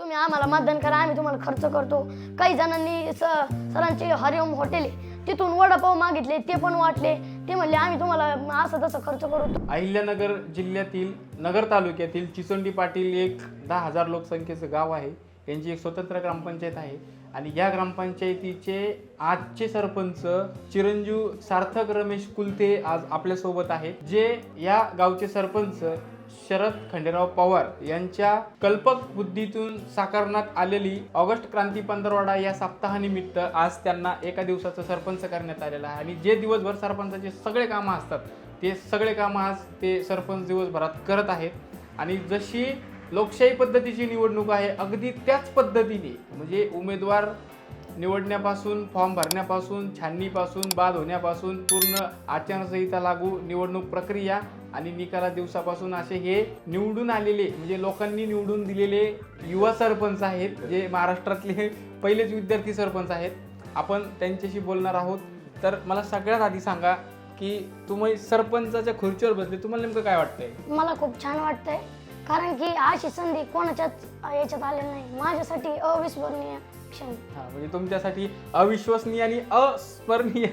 तुम्ही आम्हाला मतदान करा आम्ही तुम्हाला खर्च करतो. काही जणांनी स सरांचे हरिओम हॉटेल आहे तिथून वडापाव मागितले ते पण वाटले. ते म्हणले आम्ही तुम्हाला असं तसं खर्च करू. अहिल्यानगर जिल्ह्यातील नगर तालुक्यातील चिचोंडी पाटील एक दहा हजार लोकसंख्येचं गाव आहे. यांची एक स्वतंत्र ग्रामपंचायत आहे. आणि या ग्रामपंचायतीचे आजचे सरपंच चिरंजीव सार्थक रमेश कुलते आज आपल्यासोबत आहेत. जे या गावचे सरपंच शरद खंडेराव पवार यांच्या कल्पक बुद्धीतून साकारण्यात आलेली ऑगस्ट क्रांती पंधरवाडा या सप्ताहानिमित्त आज त्यांना एका दिवसाचं सरपंच करण्यात आलेलं आहे. आणि जे दिवसभर सरपंचाचे सगळे कामं असतात ते सगळे कामं आज ते सरपंच दिवसभरात करत आहेत. आणि जशी लोकशाही पद्धतीची निवडणूक आहे अगदी त्याच पद्धतीने म्हणजे उमेदवार निवडण्यापासून फॉर्म भरण्यापासून छाननीपासून बाद होण्यापासून पूर्ण आचारसंहिता लागू निवडणूक प्रक्रिया आणि निकाला दिवसापासून असे हे निवडून आलेले म्हणजे लोकांनी निवडून दिलेले युवा सरपंच आहेत जे महाराष्ट्रातले पहिलेच विद्यार्थी सरपंच आहेत. आपण त्यांच्याशी बोलणार आहोत. तर मला सगळ्यात आधी सांगा की तुम्ही सरपंचाच्या खुर्चीवर बसले तुम्हाला नेमकं काय वाटतंय? मला खूप छान वाटतंय. कारण की अशी संधी कोणाच्याच याच्यात आलेली नाही. माझ्यासाठी अविस्मरणीय क्षण. हा म्हणजे तुमच्यासाठी अविश्वसनीय आणि अस्मरणीय.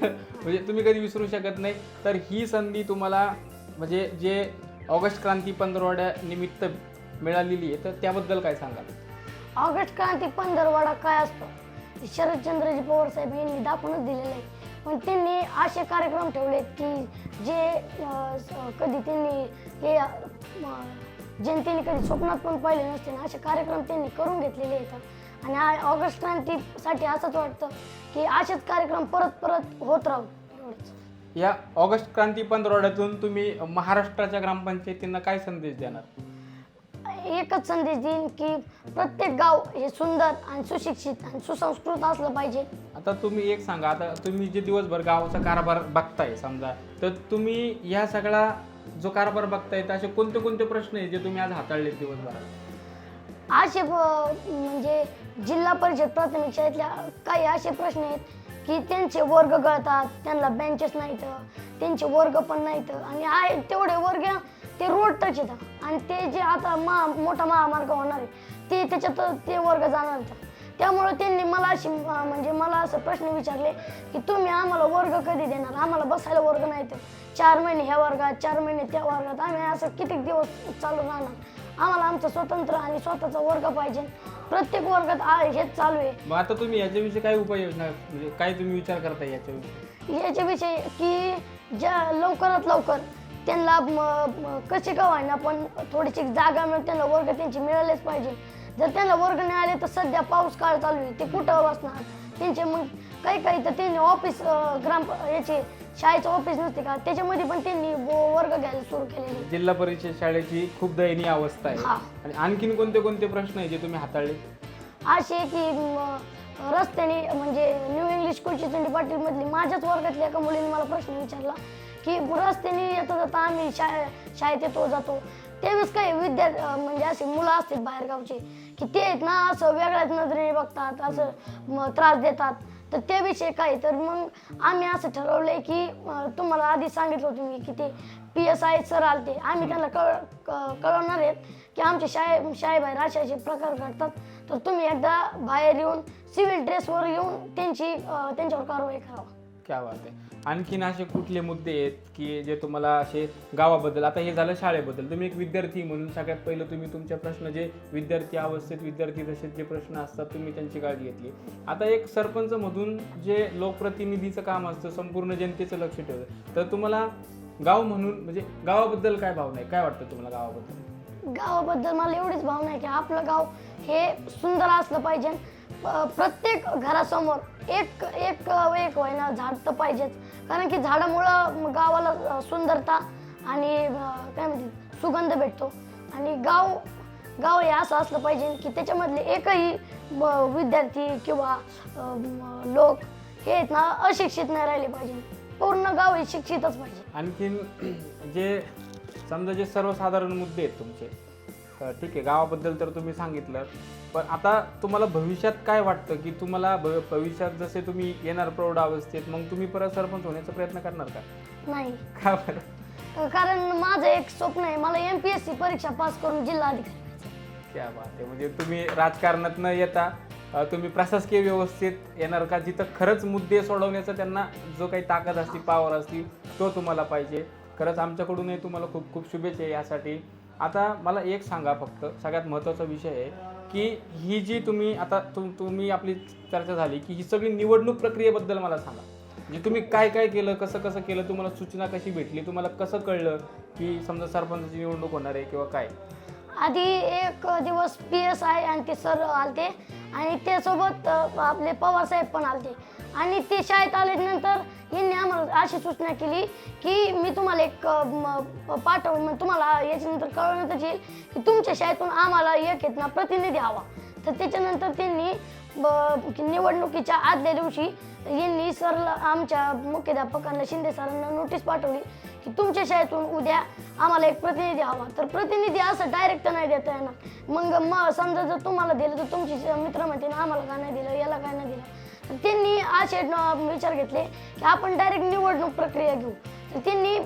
म्हणजे तुम्ही कधी विसरू शकत नाही. तर ही संधी तुम्हाला म्हणजे जे ऑगस्ट क्रांती पंधरवड्या निमित्त मिळालेली आहे तर त्याबद्दल काय सांगाल? ऑगस्ट क्रांती पंधरवाडा काय असतो? ते शरदचंद्रजी पवार साहेब यांनी दाखवूनच दिलेलं आहे. पण त्यांनी असे कार्यक्रम ठेवलेत की जे कधी त्यांनी हे जनतेने कधी स्वप्नात पण पाहिले नसते ना असे कार्यक्रम त्यांनी करून घेतलेले आहेत. आणि ऑगस्ट क्रांतीसाठी असंच वाटतं की असेच कार्यक्रम परत परत होत राहू. एवढंच. या ऑगस्ट क्रांती पंधरवड्यातून तुम्ही महाराष्ट्राच्या ग्रामपंचायतींना काय संदेश देणार? एकच संदेश देईन की प्रत्येक गाव हे सुंदर आणि सुशिक्षित आणि सुसंस्कृत असलं पाहिजे. आता तुम्ही एक सांगा आता तुम्ही जे दिवसभर गावाचा कारभार बघताय समजा तर तुम्ही या सगळा जो कारभार बघताय तर असे कोणते कोणते प्रश्न आहे जे तुम्ही आज हाताळले दिवसभरात? असे म्हणजे जिल्हा परिषद प्राथमिक शाळेतल्या काही असे प्रश्न आहेत की त्यांचे वर्ग गळतात त्यांना बेंचेस नाहीत त्यांचे वर्ग पण नाहीत. आणि आहे तेवढे वर्ग ते रोड टच येतात. आणि ते जे आता महा मोठा महामार्ग होणार आहे ते त्याच्यात ते वर्ग जाणार त्यामुळं त्यामुळे त्यांनी मला अशी म्हणजे मला असं प्रश्न विचारले की तुम्ही आम्हाला वर्ग कधी देणार? आम्हाला बसायला वर्ग नाहीत चार महिने ह्या वर्गात चार महिने त्या वर्गात. आम्ही असं किती दिवस चालू राहणार? आम्हाला आमचं स्वतंत्र आणि स्वतःचा वर्ग पाहिजे. प्रत्येक वर्गात आ- हेच चालू आहे. मग आता तुम्ही याच्याविषयी काय उपाययोजना म्हणजे काय तुम्ही विचार करताय याच्याविषयी? याच्याविषयी की ज्या लवकरात लवकर त्यांना म- म- कशी का व्हायना पण थोडीशी जागा मिळून त्यांना वर्ग त्यांची मिळालेच पाहिजे. जर त्यांना वर्ग नाही आले तर सध्या पाऊस काळ चालू आहे ते कुठं बसणार? त्यांचे मग काही काही तर त्यांनी ऑफिस ग्राम याचे शाळेचं ऑफिस नसते का? त्याच्यामध्ये पण त्यांनी व- वर्ग घ्यायला सुरू केलेले. जिल्हा परिषद शाळेची खूप दयनीय अवस्था आहे. हा. आणि आणखीन कोणते कोणते प्रश्न आहे जे तुम्ही हाताळले? असे की म, रस्त्याने म्हणजे न्यू इंग्लिश स्कूलची चंडी पाटील मधली माझ्याच वर्गातल्या एका मुलीने मला प्रश्न विचारला की रस्त्याने येता जाता आम्ही शाळे शाळेत येतो जातो. त्यावेळेस काही विद्यार्थी म्हणजे असे मुलं असतात बाहेरगावचे की ते आहेत ना असं वेगळ्याच नजरेने बघतात असं म, त्रास देतात. तर त्याविषयी काय? तर मग आम्ही असं ठरवलंय की तुम्हाला आधी सांगितलं होतं मी की ते पी एस आय सर आलते. आम्ही त्यांना कळ क- कळवणार आहेत की आमच्या शाळे शाळेबाहेर असे असे प्रकार घडतात. तर तुम्ही एकदा बाहेर येऊन सिव्हिल ड्रेसवर येऊन त्यांची त्यांच्यावर कारवाई करावं. क्या बात आहे आणखीन असे कुठले मुद्दे आहेत की जे तुम्हाला असे गावाबद्दल आता हे झालं शाळेबद्दल तुम्ही एक विद्यार्थी म्हणून सगळ्यात पहिलं तुम्ही तुमच्या प्रश्न जे विद्यार्थी अवस्थेत विद्यार्थी दशेत जे प्रश्न असतात तुम्ही त्यांची काळजी घेतली. आता एक सरपंच मधून जे लोकप्रतिनिधीचं काम असतं संपूर्ण जनतेचं लक्ष ठेवतं तर तुम्हाला गाव म्हणून म्हणजे गावाबद्दल काय भावना आहे काय वाटतं तुम्हाला गावाबद्दल? गावाबद्दल मला एवढीच भावना आहे की आपलं गाव हे सुंदर असलं पाहिजे. प्रत्येक घरासमोर एक एक एक व्हायना झाड तर पाहिजेच. कारण की झाडामुळं गावाला सुंदरता आणि काय म्हणते सुगंध भेटतो. आणि गाव गाव हे असं असलं पाहिजे की त्याच्यामधले एकही विद्यार्थी किंवा लोक हे आहेत ना अशिक्षित नाही राहिले पाहिजे. पूर्ण गाव हे शिक्षितच पाहिजे. आणखीन जे समजा जे सर्वसाधारण मुद्दे आहेत तुमचे ठीक आहे गावाबद्दल तर तुम्ही सांगितलं. पण आता तुम्हाला भविष्यात काय वाटतं की तुम्हाला भविष्यात जसे तुम्ही येणार प्रौढ अवस्थेत मग तुम्ही परत सरपंच होण्याचा प्रयत्न करणार का? नाही. का बरं? कारण माझं एक स्वप्न आहे मला एम पी एस सी परीक्षा पास करून जिल्हाधिकारी व्हायचं. क्या बात आहे. म्हणजे तुम्ही राजकारणात न येता अ, तुम्ही प्रशासकीय व्यवस्थेत येणार का? जिथं खरंच मुद्दे सोडवण्याचा त्यांना जो काही ताकद असती पावर असती तो तुम्हाला पाहिजे. खरंच आमच्याकडूनही तुम्हाला खूप खूप शुभेच्छा यासाठी. आता मला एक सांगा फक्त सगळ्यात महत्त्वाचा विषय आहे की ही जी तुम्ही आता तुम तुम्ही आपली चर्चा झाली की ही सगळी निवडणूक प्रक्रियेबद्दल मला सांगा. म्हणजे तुम्ही काय काय केलं कसं कसं केलं तुम्हाला सूचना कशी भेटली तुम्हाला कसं कळलं की समजा सरपंचाची निवडणूक होणार आहे किंवा काय? आधी एक दिवस पी एस आय आणि ते सर आलते आणि ते सोबत आपले पवार साहेब पण आलते. आणि ते शाळेत आल्यानंतर यांनी आम्हाला अशी सूचना केली की मी तुम्हाला एक पाठवून पाठव मग तुम्हाला याच्यानंतर कळवण्यात येईल की तुमच्या शाळेतून आम्हाला एक येत ना प्रतिनिधी हवा. तर त्याच्यानंतर त्यांनी निवडणुकीच्या आदल्या दिवशी यांनी सरला आमच्या मुख्याध्यापकांना शिंदे सरांना नोटीस पाठवली की तुमच्या शाळेतून उद्या आम्हाला एक प्रतिनिधी हवा. तर प्रतिनिधी असं डायरेक्ट नाही देता येणार. मग मग समजा जर तुम्हाला दिलं तर तुमचे मित्र म्हणतील आम्हाला का नाही दिलं? याला काय नाही दिलं? त्यांनी असे विचार घेतले की आपण डायरेक्ट निवडणूक प्रक्रिया घेऊ. तर त्यांनी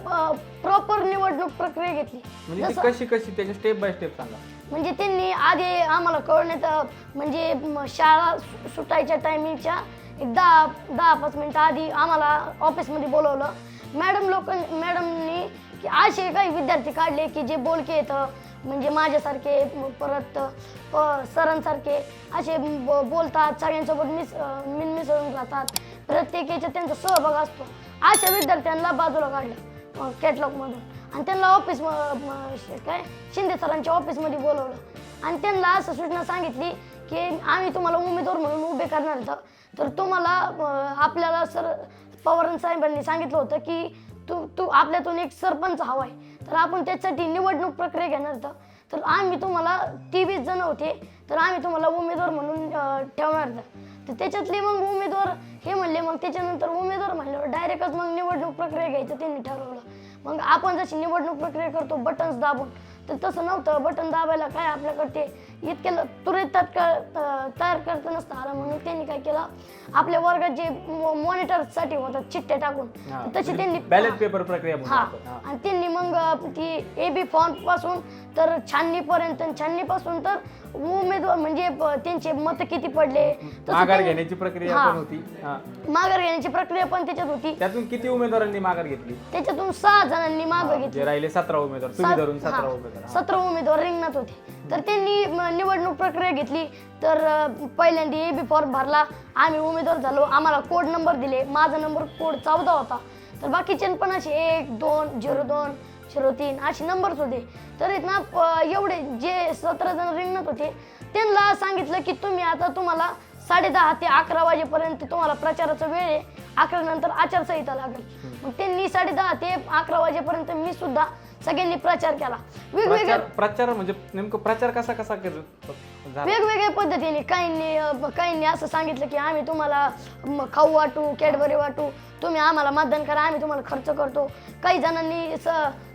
प्रॉपर निवडणूक प्रक्रिया घेतली. म्हणजे ती जसं- कशी कशी? त्याचे स्टेप बाय स्टेप सांगा. म्हणजे त्यांनी आधी आम्हाला कळवण्यात अ, म्हणजे म, शाळा सु- सुटायच्या टायमिंगच्या एक दहा दहा पाच मिनिटं आधी आम्हाला ऑफिसमध्ये बोलवलं. मॅडम लोक मॅडमनी की असे काही विद्यार्थी काढले की जे बोलके येतं म्हणजे माझ्यासारखे परत प- सरांसारखे असे ब- बोलतात सगळ्यांसोबत मिस मिन मिसळून राहतात प्रत्येक याच्यात त्यांचा सहभाग असतो. अशा विद्यार्थ्यांना बाजूला काढलं कॅटलॉगमधून. आणि त्यांना ऑफिस काय शिंदे सरांच्या ऑफिसमध्ये बोलवलं. आणि त्यांना असं सूचना सांगितली की आम्ही तुम्हाला उमेदवार म्हणून उभे करणार होतं तर तुम्हाला आपल्याला सर पवार साहेबांनी सांगितलं होतं की तू तू आपल्यातून एक सरपंच हवा आहे. तर आपण त्याच्यासाठी निवडणूक प्रक्रिया घेणार होतं. तर आम्ही तुम्हाला तेवीस जण होते. तर आम्ही तुम्हाला उमेदवार म्हणून ठेवणार होतं. तर त्याच्यातले मग उमेदवार हे म्हणले मग त्याच्यानंतर उमेदवार म्हणल्यावर डायरेक्टच मग निवडणूक प्रक्रिया घ्यायचं त्यांनी ठरवलं. मग आपण जशी निवडणूक प्रक्रिया करतो बटन्स दाबून. तर तसं नव्हतं. बटन दाबायला काय आपल्याकडे ते इतके ल- त्वरित तात्काळ तयार करता नसतं आलं म्हणून त्यांनी काय केलं? आपल्या वर्गात जे मॉनिटरसाठी होतात चिठ्ठ्या टाकून तर तशी त्यांनी बॅलेट पेपर प्रक्रिया हा. आणि त्यांनी मग ती ए बी फॉर्मपासून तर छाननीपर्यंत छाननी पासून तर उमेदवार म्हणजे त्यांचे मत किती पडले? तसं माघार घेण्याची प्रक्रिया हा. पण होती. हा. माघार घेण्याची प्रक्रिया पण त्याच्यात होती. त्यातून किती उमेदवारांनी माघार घेतली? त्याच्यातून सहा जणांनी मागं घेतली. जे राहिले सतरा उमेदवार. तुम्ही सात- धरून सतरा हा, उमेदवार. हा. सतरा उमेदवार रिंगणात होते. तर त्यांनी म, निवडणूक प्रक्रिया घेतली. तर अ, पहिल्यांदा ए बी फॉर्म भरला. आम्ही उमेदवार झालो. आम्हाला कोड नंबर दिले. माझा नंबर कोड चौदा होता. तर बाकीचे पण असे एक दोन झिरो दोन झिरो तीन असे नंबर्स होते. तर प- एवढे जे सतरा जण रिंगणात होते त्यांना सांगितलं की तुम्ही आता तुम्हाला साडे दहा ते अकरा वाजेपर्यंत तुम्हाला प्रचाराचा वेळ आहे. अकरा नंतर आचारसंहिता लागेल. मग त्यांनी साडे दहा ते अकरा वाजेपर्यंत मी सुद्धा सगळ्यांनी प्रचार केला. वेगवेगळ्या प्रचार म्हणजे नेमकं प्रचार कसा कसा केला? वेगवेगळ्या पद्धतीने काहींनी काहींनी असं सांगितलं की आम्ही तुम्हाला खाऊ वाटू कॅडबरी वाटू तुम्ही आम्हाला मतदान करा आम्ही तुम्हाला खर्च करतो. काही जणांनी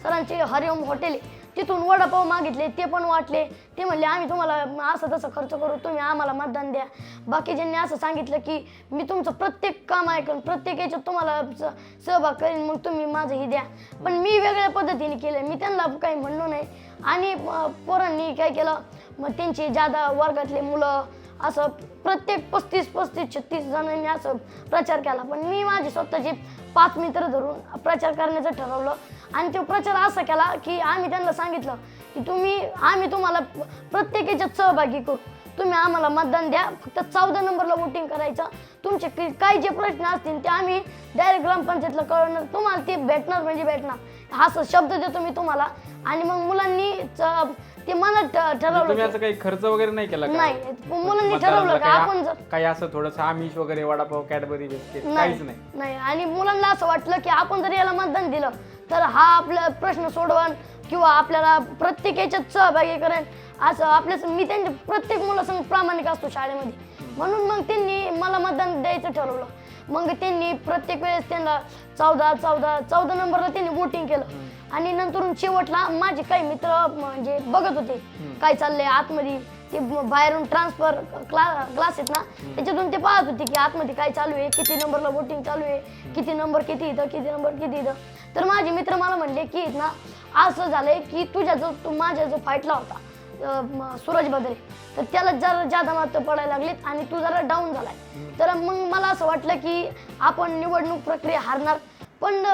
सरांचे हरिओम हॉटेल आहे, तिथून वडापाव मागितले ते पण वाटले. ते म्हणले आम्ही तुम्हाला असं तसं खर्च करू तुम्ही आम्हाला मतदान द्या. बाकीच्यांनी असं सांगितलं की मी तुमचं प्रत्येक काम ऐकून प्रत्येक याच्यात तुम्हाला स- सहभाग करेन मग तुम्ही माझंही द्या. पण मी वेगळ्या पद्धतीने केलं. मी त्यांना काही म्हणलो नाही. आणि पोरांनी काय केलं मग त्यांची जादा वर्गातले मुलं असं प्रत्येक पस्तीस पस्तीस छत्तीस जणांनी असं प्रचार केला. पण मी माझे स्वतःचे पाच मित्र धरून प्रचार करण्याचं ठरवलं. आणि तो प्रचार असा केला की आम्ही त्यांना सांगितलं की तुम्ही आम्ही तुम्हाला प्रत्येक याच्यात सहभागी करू. तुम्ही आम्हाला मतदान द्या. फक्त चौदा नंबरला वोटिंग करायचं. तुमचे काही जे प्रश्न असतील ते आम्ही डायरेक्ट ग्रामपंचायतला कळवणार. तुम्हाला ते भेटणार म्हणजे भेटणार. असं शब्द देतो मी तुम्हाला. आणि मग मुलांनी ते मनात ठ- म्हणजे ठरवलं तुम्ही की- असं काही खर्च वगैरे नाही केला का? नाही मुलांनी मतदाराला ठरवलं का? काही- आपण जर काही असं थोडंसं आमिष वगैरे वडापाव कॅडबरी बिस्किट काहीच नाही. नाही. आणि मुलांना असं वाटलं की आपण जर याला मतदान दिलं तर हा आपला प्रश्न सोडवण किंवा आपल्याला प्रत्येक याच्यात सहभागी करेन. असं आपल्या मी त्यांच्या प्रत्येक मुलासंग प्रामाणिक असतो शाळेमध्ये. म्हणून मग त्यांनी मला मतदान द्यायचं ठरवलं. मग त्यांनी प्रत्येक वेळेस त्यांना चौदा चौदा चौदा नंबरला त्यांनी वोटिंग केलं. आणि नंतर शेवटला माझे काही मित्र म्हणजे बघत होते काय चाललंय आतमध्ये. ते बाहेरून ट्रान्सफर क्ला क्लास आहेत ना त्याच्यातून ते पाहत होते की आतमध्ये काय चालू आहे किती नंबरला वोटिंग चालू आहे किती नंबर किती इथं किती नंबर किती इथं. तर माझे मित्र मला म्हणले की ना असं झालंय की तुझ्या जो तू माझ्या जो फाईटला होता सूरज बद्रे तर त्याला जरा जादा मतं पडायला लागलीत आणि तू जरा डाऊन झालाय. तर मग मला असं वाटलं की आपण निवडणूक प्रक्रिया हारणार. पण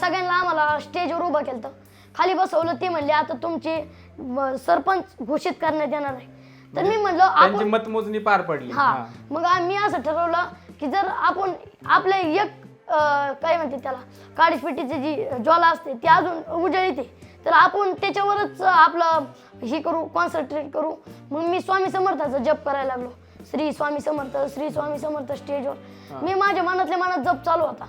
सगळ्यांना आम्हाला स्टेजवर उभं केलं खाली बसवलं ते म्हणले आता तुमची म, सरपंच घोषित करण्यात येणार आहे. तर मी म्हणलं त्यांची आपण मतमोजणी पार पडली. हा. मग आम्ही असं ठरवलं की जर आपण आपले एक काय म्हणते त्याला काडीसपेटीची जी ज्वाला असते ती अजून उजळीते तर आपण त्याच्यावरच आपलं हे करू कॉन्सन्ट्रेट करू. मग मी स्वामी समर्थाचा जप करायला लागलो. श्री स्वामी समर्थ श्री स्वामी समर्थ स्टेजवर मी माझ्या मनातल्या मनात जप चालू होता.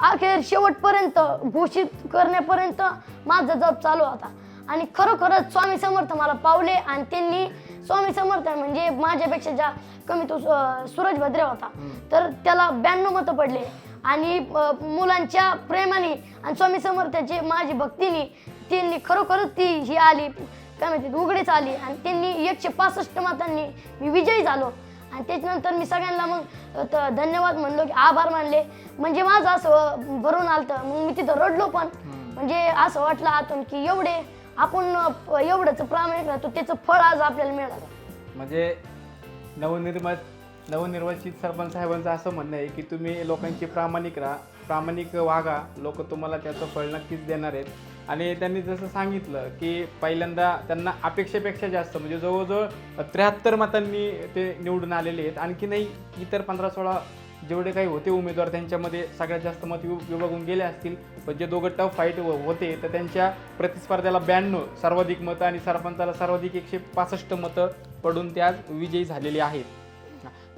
अखेर शेवटपर्यंत घोषित करण्यापर्यंत माझा जप चालू होता. आणि खरोखरच स्वामी समर्थ मला पावले आणि त्यांनी स्वामी समर्थ म्हणजे माझ्यापेक्षा ज्या कमी तो सूरज भद्रे होता तर त्याला ब्याण्णव मतं पडले. आणि मुलांच्या प्रेमाने आणि स्वामी समर्थाची माझी भक्तीने त्यांनी खरोखरच ती ही आली काय म्हणते उघडीच आली. आणि त्यांनी एकशे पासष्ट मतांनी मी विजयी झालो. आणि त्याच्यानंतर मी सगळ्यांना मग धन्यवाद म्हणलो की आभार मानले. म्हणजे माझं असं भरून आलतं. मग मी तिथं रडलो पण. म्हणजे असं वाटलं आतून की एवढे आपण एवढंच प्रामाणिक राहतो त्याचं फळ आज आपल्याला मिळालं म्हणजे नवनिर्मित नवनिर्वाचित सरपंच साहेबांचं असं म्हणणं आहे की तुम्ही लोकांची प्रामाणिक राहा प्रामाणिक वागा. लोक तुम्हाला त्याचं फळ नक्कीच देणार आहेत. आणि त्यांनी जसं सांगितलं की पहिल्यांदा त्यांना अपेक्षेपेक्षा जास्त म्हणजे जवळजवळ त्र्याहत्तर मतांनी ते निवडून आलेले आहेत. आणखीनही इतर पंधरा सोळा जेवढे काही होते उमेदवार त्यांच्यामध्ये सगळ्यात जास्त मत वि- विभागून गेले असतील. पण जे दोघं टफ फाईट होते तर त्यांच्या प्रतिस्पर्ध्याला ब्याण्णव सर्वाधिक मतं आणि सरपंचाला सर्वाधिक एकशे पासष्ट मतं पडून ते आज विजयी झालेले आहेत.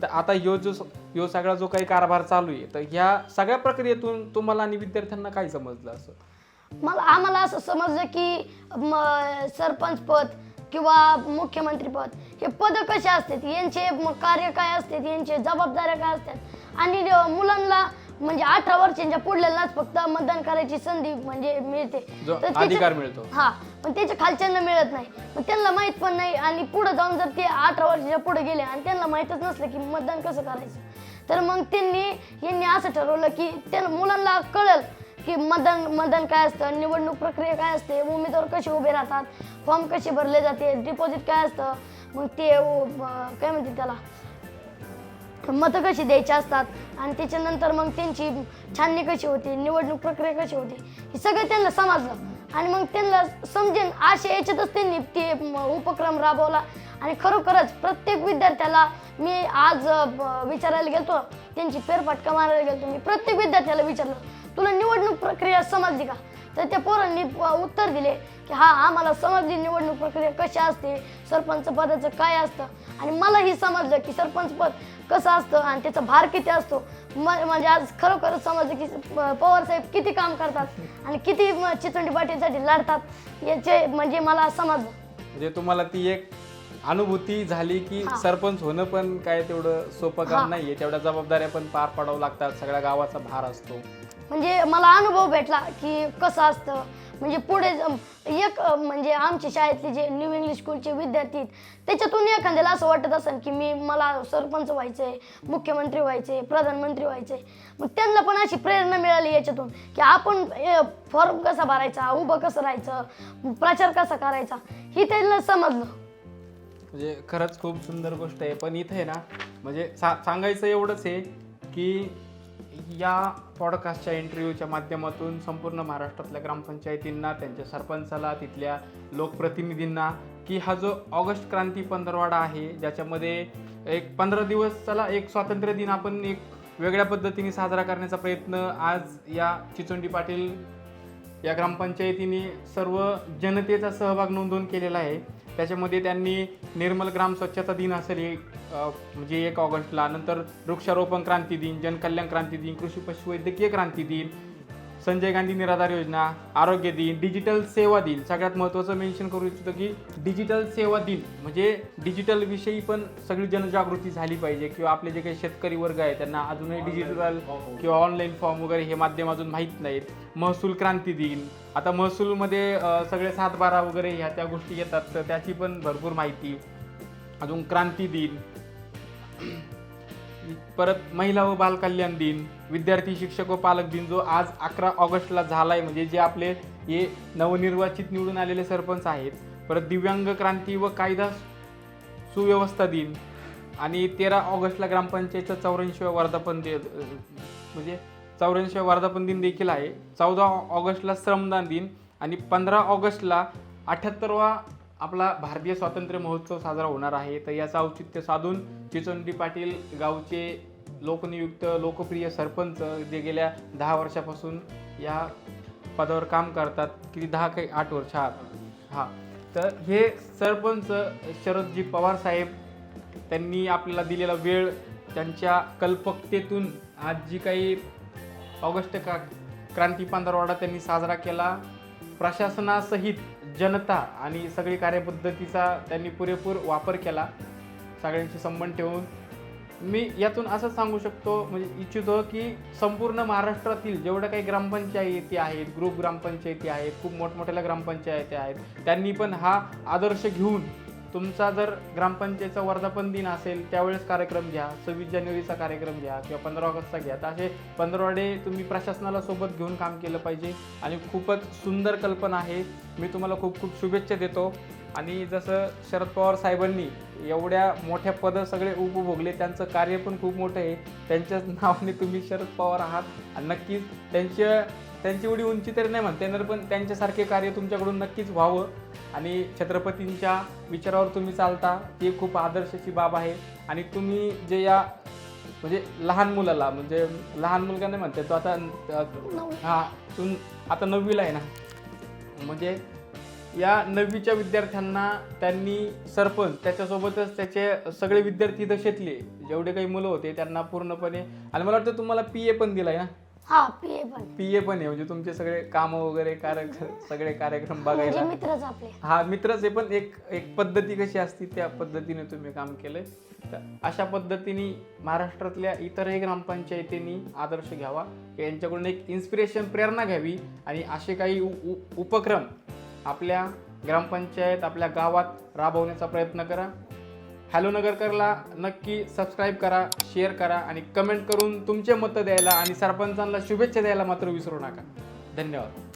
तर आता ह्यो जो यो सगळा जो काही कारभार चालू आहे तर ह्या सगळ्या प्रक्रियेतून तुम्हाला आणि विद्यार्थ्यांना काय समजलं असं? मला आम्हाला असं समजलं की सरपंच पद किंवा मुख्यमंत्री पद हे पद कसे असतात? यांचे कार्य काय असतात? यांचे जबाबदाऱ्या काय असतात? आणि मुलांना म्हणजे अठरा वर्षांच्या पुढल्यालाच फक्त मतदान करायची संधी म्हणजे मिळते. अधिकार मिळतो. हा पण त्याच्या खालच्यांना मिळत नाही. मग त्यांना माहीत पण नाही आणि पुढे जाऊन जर ते अठरा वर्षाच्या पुढे गेले आणि त्यांना माहीतच नसलं की मतदान कसं करायचं? तर मग त्यांनी यांनी असं ठरवलं की त्या मुलांना कळेल की मतदान मतदान काय असतं? निवडणूक प्रक्रिया काय असते? उमेदवार कसे उभे राहतात? फॉर्म कसे भरले जाते? डिपॉझिट काय असतं? मग ते काय म्हणते त्याला? मतं कशी द्यायची असतात? आणि त्याच्यानंतर मग त्यांची छाननी कशी होती? निवडणूक प्रक्रिया कशी होती? हे सगळं त्यांना समजलं. आणि मग त्यांना समजेन अशा याच्यातच त्यांनी ते उपक्रम राबवला. आणि खरोखरच प्रत्येक विद्यार्थ्याला मी आज विचारायला गेलतो. त्यांची फेरफटका मारायला गेलतो. मी प्रत्येक विद्यार्थ्याला विचारलं तुला निवडणूक प्रक्रिया समजली का? तर त्या पोरांनी उत्तर दिले की हा आम्हाला समजली निवडणूक प्रक्रिया कशी असते सरपंच पदाचं काय असतं आणि मलाही समजलं की सरपंच पद कसं असतं आणि त्याचा भार किती असतो. म- म्हणजे आज खरोखरच समजलं की प- पवार साहेब किती काम करतात आणि किती चिचंडी पाटीलसाठी लढतात याचे म्हणजे मला समजलं. म्हणजे तुम्हाला ती एक अनुभूती झाली की. सरपंच होणं पण काय तेवढं सोपं. काम नाहीये. तेवढ्या जबाबदाऱ्या पण पार पाडावं लागतात. सगळ्या गावाचा भार असतो. म्हणजे मला अनुभव भेटला की कसं असतं. म्हणजे पुढे एक म्हणजे आमच्या शाळेतले जे न्यू इंग्लिश स्कूलचे विद्यार्थी आहेत, त्याच्यातून एखाद्याला असं वाटत असेल की मी मला सरपंच व्हायचे मुख्यमंत्री व्हायचे प्रधानमंत्री व्हायचे मग त्यांना पण अशी प्रेरणा मिळाली याच्यातून की आपण फॉर्म कसा भरायचा उभं कसं राहायचं प्रचार कसा करायचा ही त्यांना समजलं. म्हणजे खरंच खूप सुंदर गोष्ट आहे. पण इथे ना म्हणजे सा सांगायचं एवढंच आहे की या पॉडकास्टच्या इंटरव्ह्यूच्या माध्यमातून संपूर्ण महाराष्ट्रातल्या ग्रामपंचायतींना त्यांच्या सरपंचाला तिथल्या लोकप्रतिनिधींना की हा जो ऑगस्ट क्रांती पंधरवाडा आहे ज्याच्यामध्ये एक पंधरा दिवस चला एक स्वातंत्र्य दिन आपण एक वेगळ्या पद्धतीने साजरा करण्याचा प्रयत्न आज या चिचोंडी पाटील या ग्रामपंचायतीने सर्व जनतेचा सहभाग नोंदवून केलेला आहे. त्याच्यामध्ये त्यांनी निर्मल ग्राम स्वच्छता दिन असेल एक म्हणजे एक ऑगस्टला नंतर वृक्षारोपण क्रांती दिन जनकल्याण क्रांती दिन कृषी पशुवैद्यकीय क्रांती दिन संजय गांधी निराधार योजना आरोग्य दिन डिजिटल सेवा दिन. सगळ्यात महत्त्वाचं मेन्शन करू इच्छितो की डिजिटल सेवा दिन म्हणजे डिजिटल विषयी पण सगळी जनजागृती झाली पाहिजे किंवा आपले जे काही शेतकरी वर्ग आहे त्यांना अजूनही डिजिटल किंवा ऑनलाईन फॉर्म वगैरे हे माध्यम अजून माहीत नाहीत. महसूल क्रांती दिन. आता महसूलमध्ये सगळे सातबारा वगैरे ह्या त्या गोष्टी येतात तर त्याची पण भरपूर माहिती. अजून क्रांती दिन. परत महिला व बालकल्याण दिन विद्यार्थी शिक्षक व पालक दिन जो आज अकरा ऑगस्टला झाला आहे म्हणजे जे आपले हे नवनिर्वाचित निवडून आलेले सरपंच आहेत. परत दिव्यांग क्रांती व कायदा सुव्यवस्था दिन आणि तेरा ऑगस्टला ग्रामपंचायतचा चौऱ्याऐंशी वर्धापन दिन म्हणजे चौऱ्याऐंशी वर्धापन दिन देखील आहे. चौदा ऑगस्टला श्रमदान दिन आणि पंधरा ऑगस्टला अठ्ठ्याहत्तरवा आपला भारतीय स्वातंत्र्य महोत्सव साजरा होणार आहे. तर याचं औचित्य साधून चिचोंडी पाटील गावचे लोकनियुक्त लोकप्रिय सरपंच जे गेल्या दहा वर्षापासून या पदावर काम करतात किती दहा काही आठ वर्ष हा. तर हे सरपंच शरदजी पवार साहेब त्यांनी आपल्याला दिलेला वेळ त्यांच्या कल्पकतेतून आज जी काही ऑगस्ट का क्रांती पंधरवाडा त्यांनी साजरा केला प्रशासनासहित जनता आणि सगळी कार्यपद्धतीचा त्यांनी पुरेपूर वापर केला सगळ्यांशी संबंध ठेवून. मी यातून असं सांगू शकतो म्हणजे इच्छितो की संपूर्ण महाराष्ट्रातील जेवढ्या काही ग्रामपंचायती आहेत ग्रुप ग्रामपंचायती आहेत खूप मोठमोठ्या ग्रामपंचायती आहेत त्यांनी पण हा आदर्श घेऊन तुमचा जर ग्रामपंचायतचा वर्धापन दिन असेल त्यावेळेस कार्यक्रम घ्या. सव्वीस जानेवारीचा कार्यक्रम घ्या किंवा पंधरा ऑगस्टचा घ्या. तर असे पंधरवाडे तुम्ही प्रशासनाला सोबत घेऊन काम केलं पाहिजे आणि खूपच सुंदर कल्पना आहे. मी तुम्हाला खूप खूप शुभेच्छा देतो. आणि जसं शरद पवार साहेबांनी एवढ्या मोठ्या पदं सगळे उपभोगले त्यांचं कार्य पण खूप मोठं आहे. त्यांच्याच नावाने तुम्ही शरद पवार आहात. आणि नक्कीच त्यांच्या त्यांची एवढी उंची तरी नाही म्हणता येणार पण त्यांच्यासारखे कार्य तुमच्याकडून नक्कीच व्हावं. आणि छत्रपतींच्या विचारावर तुम्ही चालता ती खूप आदर्शाची बाब आहे. आणि तुम्ही जे या म्हणजे लहान मुलाला म्हणजे लहान मुलगा नाही म्हणते तो आता. हा तुम आता नववीला आहे ना. म्हणजे या नववीच्या विद्यार्थ्यांना त्यांनी सरपंच त्याच्यासोबतच त्याचे सगळे विद्यार्थी दशेतले जेवढे काही मुलं होते त्यांना पूर्णपणे आणि मला वाटतं तुम्हाला पी ए पण दिलाय ना. हा पी ए पण. पण आहे म्हणजे तुमचे सगळे कामं वगैरे कार्यक्रम सगळे कार्यक्रम म्हणजे बघायला. मित्रच आपले. हा मित्रच आहे पण एक एक पद्धती कशी असती त्या पद्धतीने तुम्ही काम केलंय. तर अशा पद्धतीने महाराष्ट्रातल्या इतरही ग्रामपंचायतींनी आदर्श घ्यावा यांच्याकडून एक इन्स्पिरेशन प्रेरणा घ्यावी आणि असे काही उ- उ- उपक्रम आपल्या ग्रामपंचायत आपल्या गावात राबवण्याचा प्रयत्न करा. हॅलो नगरकरला नक्की सबस्क्राईब करा शेअर करा आणि कमेंट करून तुमचे मतं द्यायला आणि सरपंचांना शुभेच्छा द्यायला मात्र विसरू नका. धन्यवाद.